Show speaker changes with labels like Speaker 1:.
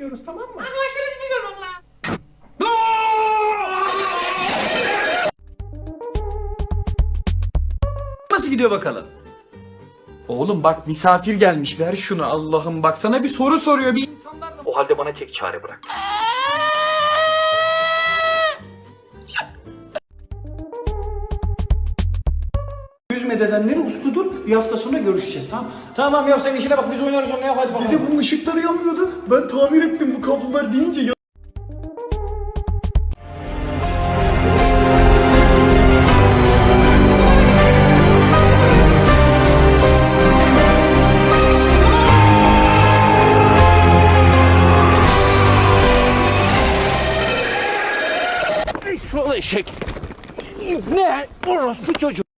Speaker 1: yapmıyoruz tamam mı?
Speaker 2: Anlaşırız biz onunla.
Speaker 1: Nasıl gidiyor bakalım? Oğlum bak misafir gelmiş ver şunu Allah'ım bak sana bir soru soruyor bir insanlar O halde bana tek çare bırak. Yüzme dedenleri usludur. Bir hafta sonra görüşeceğiz tamam Tamam ya sen işine bak biz oynarız onu yap hadi bakalım.
Speaker 3: Dede bunun ışıkları yanmıyordu. Ben tamir ettim bu kablolar deyince ya-
Speaker 2: Eşşoğlu eşek. Ne? Orospu çocuk.